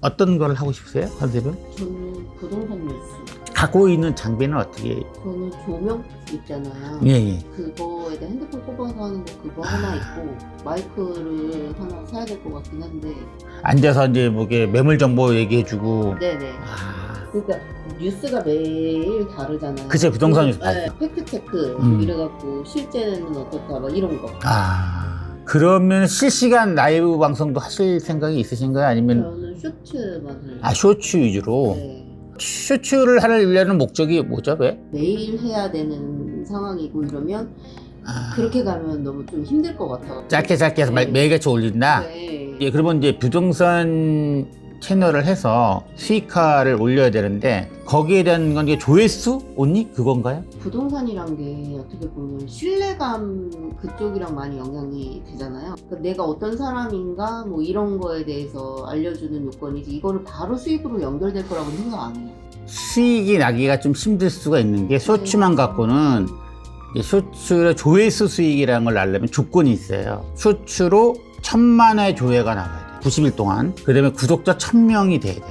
어떤 걸 하고 싶으세요, 컨셉은? 저는 부동산 뉴스. 갖고 있는 장비는 어떻게? 저는 조명 있잖아요. 예, 예. 그거에 대한 핸드폰 꼽아서 하는 거 그거 아. 하나 있고 마이크를 하나 사야 될 것 같긴 한데. 앉아서 이제 뭐게 매물 정보 얘기해주고. 네네. 아, 그러니까 뉴스가 매일 다르잖아요. 그치, 부동산 뉴스 네, 다르죠. 팩트 체크 음. 이래갖고 실제는 어떻다 막 이런 거. 아. 그러면 실시간 라이브 방송도 하실 생각이 있으신가요? 아니면 저는 쇼츠만 할. 아 쇼츠 위주로? 네. 쇼츠를 하려는 목적이 뭐죠? 왜? 매일 해야 되는 상황이고 이러면 아, 그렇게 가면 너무 좀 힘들 것 같아요. 짧게 짧게 해서 네. 매- 매일같이 올린다? 네. 예, 그러면 이제 부동산 채널을 해서 수익화를 올려야 되는데 거기에 대한 건 이게 조회수? 온니? 그건가요? 부동산이란 게 어떻게 보면 신뢰감 그쪽이랑 많이 영향이 되잖아요. 그러니까 내가 어떤 사람인가 뭐 이런 거에 대해서 알려주는 요건이지 이거를 바로 수익으로 연결될 거라고 생각 안 해요. 수익이 나기가 좀 힘들 수가 있는 게 쇼츠만 갖고는 이제 쇼츠의 조회수 수익이라는 걸 알려면 조건이 있어요. 쇼츠로 천만 회 조회가 나가야 돼. 90일 동안. 그 다음에 구독자 1000명이 돼야 돼.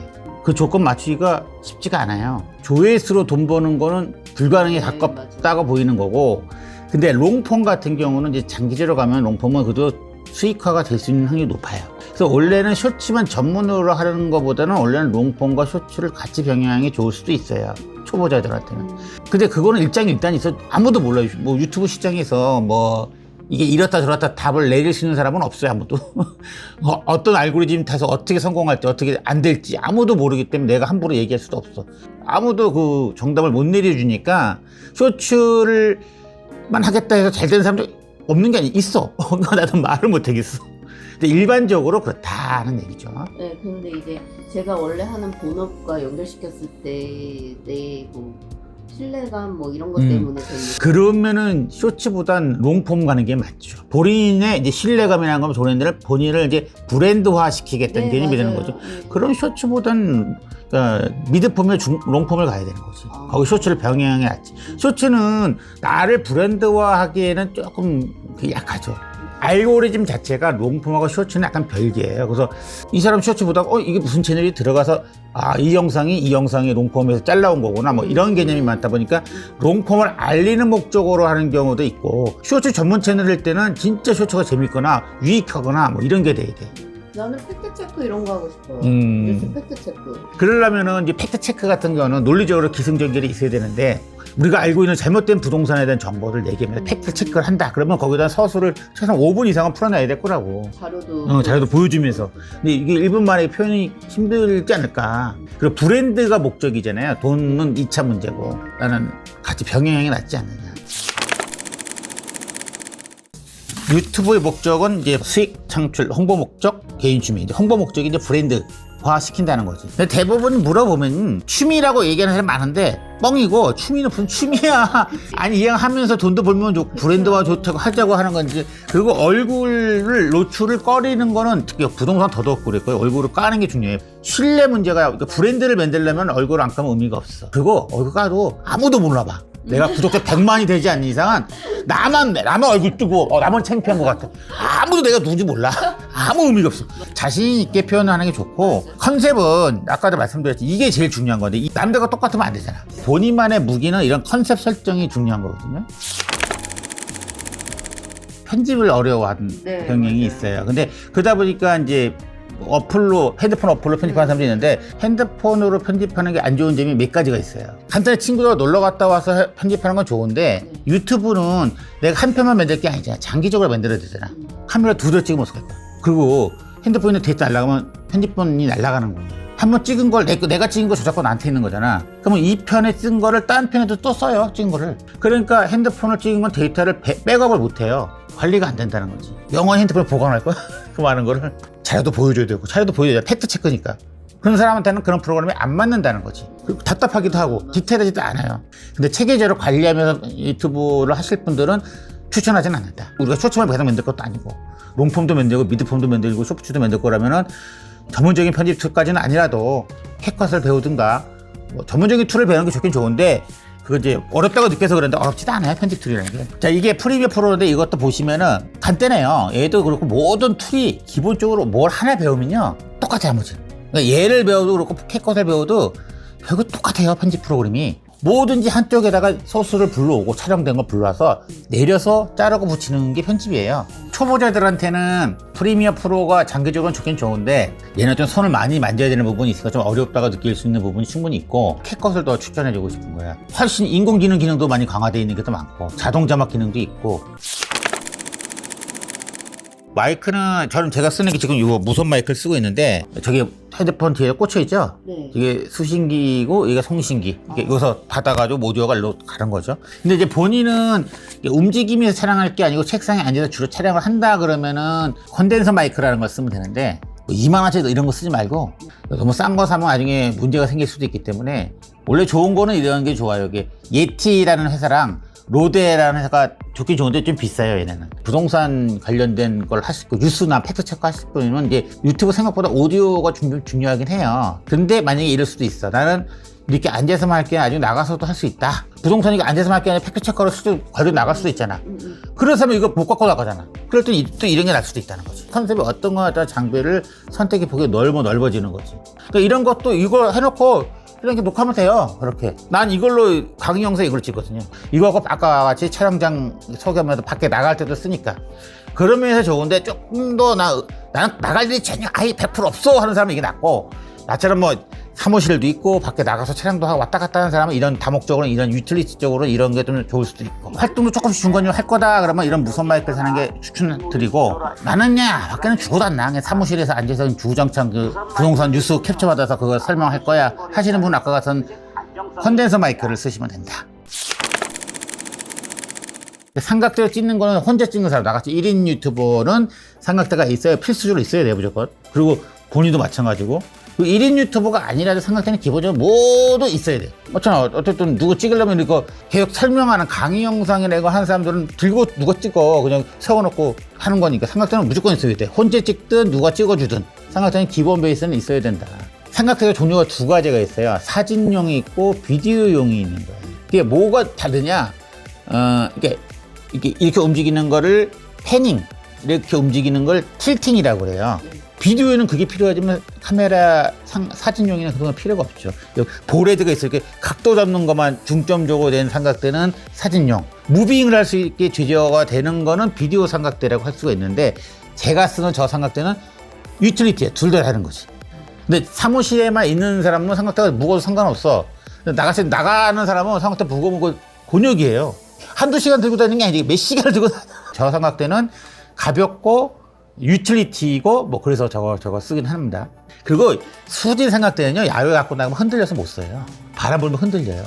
그 조건 맞추기가 쉽지가 않아요. 조회수로 돈 버는 거는 불가능에 네, 가깝다고 보이는 거고. 근데 롱폼 같은 경우는 이제 장기제로 가면 롱폼은 그래도 수익화가 될 수 있는 확률이 높아요. 그래서 원래는 쇼츠만 전문으로 하는 것보다는 원래는 롱폼과 쇼츠를 같이 병행하는 게 좋을 수도 있어요. 초보자들한테는. 음, 근데 그거는 일장일단 있어 아무도 몰라요. 뭐 유튜브 시장에서 뭐 이게 이렇다 저렇다 답을 내릴 수 있는 사람은 없어요 아무도. 어, 어떤 알고리즘 타서 어떻게 성공할지 어떻게 안 될지 아무도 모르기 때문에 내가 함부로 얘기할 수도 없어. 아무도 그 정답을 못 내려주니까 쇼츠를만 하겠다 해서 잘 되는 사람도 없는 게 아니 있어. 나도 말을 못 하겠어. 근데 일반적으로 그렇다는 얘기죠. 네, 근데 이제 제가 원래 하는 본업과 연결시켰을 때내뭐 신뢰감 뭐 이런 것 음. 때문에 되는 그러면은 쇼츠보단 롱폼 가는 게 맞죠. 본인의 이제 신뢰감이라는 건 본인을 본인을 이제 브랜드화 시키겠다는 개념이 되는 거죠. 네. 그럼 쇼츠보단 그러니까 미드폼에 중, 롱폼을 가야 되는 거지. 아. 거기 쇼츠를 병행해 놨지. 쇼츠는 나를 브랜드화하기에는 조금 그 약하죠. 알고리즘 자체가 롱폼하고 쇼츠는 약간 별개예요. 그래서 이 사람 쇼츠 보다가 어 이게 무슨 채널이 들어가서 아 이 영상이 이 영상이 롱폼에서 잘라온 거구나 뭐 이런 개념이 많다 보니까 롱폼을 알리는 목적으로 하는 경우도 있고 쇼츠 전문 채널일 때는 진짜 쇼츠가 재밌거나 유익하거나 뭐 이런 게 돼야 돼. 나는 팩트 체크 이런 거 하고 싶어요. 음. 뉴스 팩트 체크. 그러려면은 이제 팩트 체크 같은 거는 논리적으로 기승전결이 있어야 되는데 우리가 알고 있는 잘못된 부동산에 대한 정보를 내기면 팩트 체크를 한다. 그러면 거기다 서술을 최소한 5분 이상은 풀어놔야 될 거라고. 자료도 어, 자료도 보여주면서. 근데 이게 1분 만에 표현이 힘들지 않을까. 그리고 브랜드가 목적이잖아요. 돈은 2차 문제고. 나는 같이 병행하는 게 낫지 않느냐. 유튜브의 목적은 이제 수익 창출, 홍보 목적, 개인 취미. 이제 홍보 목적이 이제 브랜드 화 시킨다는 거지. 근데 대부분 물어보면 취미라고 얘기하는 사람 많은데 뻥이고 취미는 무슨 취미야. 아니 이왕 하면서 돈도 벌면 좋, 브랜드화 좋다고 하자고 하는 건지. 그리고 얼굴을 노출을 꺼리는 거는 특히 부동산 더더욱 그랬고요. 얼굴을 까는 게 중요해요. 신뢰 문제가 그러니까 브랜드를 만들려면 얼굴을 안 까면 의미가 없어. 그리고 얼굴 까도 아무도 몰라봐. 내가 구독자 100만이 되지 않는 이상은 나만 나만 얼굴 뜨고 어, 나만 창피한 것 같아. 아무도 내가 누군지 몰라. 아무 의미가 없어. 자신 있게 표현하는 게 좋고 컨셉은 아까도 말씀드렸지 이게 제일 중요한 건데 이 남들과 똑같으면 안 되잖아. 본인만의 무기는 이런 컨셉 설정이 중요한 거거든요. 편집을 어려워하는 네, 경향이 맞아요. 있어요. 근데 그러다 보니까 이제 어플로 핸드폰 어플로 편집하는 사람들이 있는데 핸드폰으로 편집하는 게 안 좋은 점이 몇 가지가 있어요. 간단히 친구들과 놀러 갔다 와서 해- 편집하는 건 좋은데 네. 유튜브는 내가 한 편만 만들 게 아니잖아. 장기적으로 만들어야 되잖아. 음. 카메라 두 대 찍으면 어떡할까? 그리고 핸드폰에 데이터 날라가면 편집본이 날라가는 거야. 한 번 찍은 걸 내, 내가 찍은 거 저작권 나한테 있는 거잖아. 그러면 이 편에 쓴 거를 딴 편에도 또 써요. 찍은 거를. 그러니까 핸드폰을 찍은 건 데이터를 배- 백업을 못 해요. 관리가 안 된다는 거지. 영원히 핸드폰을 보관할 거야? 그 많은 거를. 자료도 보여줘야 되고, 자료도 보여줘야 돼. 팩트 체크니까. 그런 사람한테는 그런 프로그램이 안 맞는다는 거지. 답답하기도 하고, 디테일하지도 않아요. 근데 체계적으로 관리하면서 유튜브를 하실 분들은 추천하진 않는다. 우리가 쇼츠만 계속 만들 것도 아니고, 롱폼도 만들고, 미드폼도 만들고, 쇼츠도 만들 거라면은 전문적인 편집 툴까지는 아니라도 캣컷을 배우든가, 뭐 전문적인 툴을 배우는 게 좋긴 좋은데, 그거 이제 어렵다고 느껴서 그런데 어렵지도 않아요 편집 툴이라는 게. 자 이게 프리미어 프로인데 이것도 보시면은 간단해요. 얘도 그렇고 모든 툴이 기본적으로 뭘 하나 배우면요 똑같아요 나머지. 그러니까 얘를 배워도 그렇고 캣컷을 배워도 결국 똑같아요 편집 프로그램이 뭐든지 한쪽에다가 소스를 불러오고 촬영된 걸 불러와서 내려서 자르고 붙이는 게 편집이에요. 초보자들한테는 프리미어 프로가 장기적으로 좋긴 좋은데 얘는 좀 손을 많이 만져야 되는 부분이 있으니까 좀 어렵다고 느낄 수 있는 부분이 충분히 있고 캣컷을 더 추천해주고 싶은 거야 훨씬 인공지능 기능도 많이 강화되어 있는 게 더 많고 자동 자막 기능도 있고 마이크는 저는 제가 쓰는 게 지금 이거 무선 마이크를 쓰고 있는데 저게 헤드폰 뒤에 꽂혀 있죠? 네. 이게 수신기고 이게 송신기. 이게 여기서 닫아가지고 모듈가 일로 가는 거죠. 근데 이제 본인은 움직이면서 촬영할 게 아니고 책상에 앉아서 주로 촬영을 한다 그러면은 컨덴서 마이크라는 걸 쓰면 되는데 뭐 2만 원짜리 이런 거 쓰지 말고 너무 싼 거 사면 나중에 문제가 생길 수도 있기 때문에 원래 좋은 거는 이런 게 좋아요. 이게 예티라는 회사랑 로데라는 회사가 좋긴 좋은데 좀 비싸요 얘네는 부동산 관련된 걸 하실 거 뉴스나 팩트 체크 하실 분은 이제 유튜브 생각보다 오디오가 중, 중요하긴 해요 근데 만약에 이럴 수도 있어 나는 이렇게 앉아서만 할 게 아니고 나가서도 할 수 있다 부동산이 앉아서만 할 게 아니라 팩트 체크로 수도 관련 나갈 수도 있잖아 음, 음. 그래서 이거 못 갖고 나가잖아. 그럴 땐 또 이런 게 날 수도 있다는 거지. 컨셉이 어떤 거에 따라 장비를 선택해 보기 넓어 넓어지는 거지. 그러니까 이런 것도 이거 해놓고 이렇게 녹화하면 돼요. 그렇게. 난 이걸로 강의 영상 이걸 찍거든요. 이거하고 아까 같이 촬영장 소개하면서 밖에 나갈 때도 쓰니까. 그런 면에서 좋은데 조금 더 나, 나는 나갈 일이 전혀 아예 100% 없어 하는 사람은 이게 낫고 나처럼 뭐 사무실도 있고 밖에 나가서 촬영도 하고 왔다 갔다 하는 사람은 이런 다목적으로 이런 유틸리티 적으로 이런 게 좀 좋을 수도 있고 활동도 조금씩 중간중간 할 거다 그러면 이런 무선 마이크를 사는 게 추천드리고 나는 야 밖에는 죽어도 안 나. 그냥 사무실에서 앉아서 주장창 그 부동산 뉴스 캡처 받아서 그거 설명할 거야 하시는 분 아까 같은 컨덴서 마이크를 쓰시면 된다. 삼각대를 찍는 거는 혼자 찍는 사람 나같이 1인 유튜버는 삼각대가 있어야 필수적으로 있어야 돼요 무조건 그리고 본인도 마찬가지고 그 1인 유튜버가 아니라도 삼각대는 기본적으로 모두 있어야 돼요 어쩌나 어쨌든 누구 찍으려면 이거 계속 설명하는 강의 영상이나 이거 하는 사람들은 들고 누가 찍어. 그냥 세워놓고 하는 거니까 삼각대는 무조건 있어야 돼. 혼자 찍든 누가 찍어주든 삼각대는 기본 베이스는 있어야 된다. 삼각대가 종류가 두 가지가 있어요. 사진용이 있고 비디오용이 있는 거예요. 이게 뭐가 다르냐? 어, 이게 이렇게, 이렇게 움직이는 거를 패닝, 이렇게 움직이는 걸 틸팅이라고 그래요. 비디오에는 그게 필요하지만 카메라 상, 사진용에는 그런 건 필요가 없죠. 보레드가 있어요. 이렇게 각도 잡는 것만 중점적으로 된 삼각대는 사진용. 무빙을 할 수 있게 제어가 되는 거는 비디오 삼각대라고 할 수가 있는데 제가 쓰는 저 삼각대는 유틸리티야. 둘다 하는 거지. 근데 사무실에만 있는 사람은 삼각대가 무거워도 상관없어. 나가서 나가는 사람은 삼각대 무거운 거 곤욕이에요. 한두 시간 들고 다니는 게 아니지 몇 시간을 들고. 저 삼각대는 가볍고 유틸리티이고 뭐 그래서 저거 저거 쓰긴 합니다. 그리고 수질 삼각대는요 야외 갖고 나가면 흔들려서 못 써요. 바람 불면 흔들려요.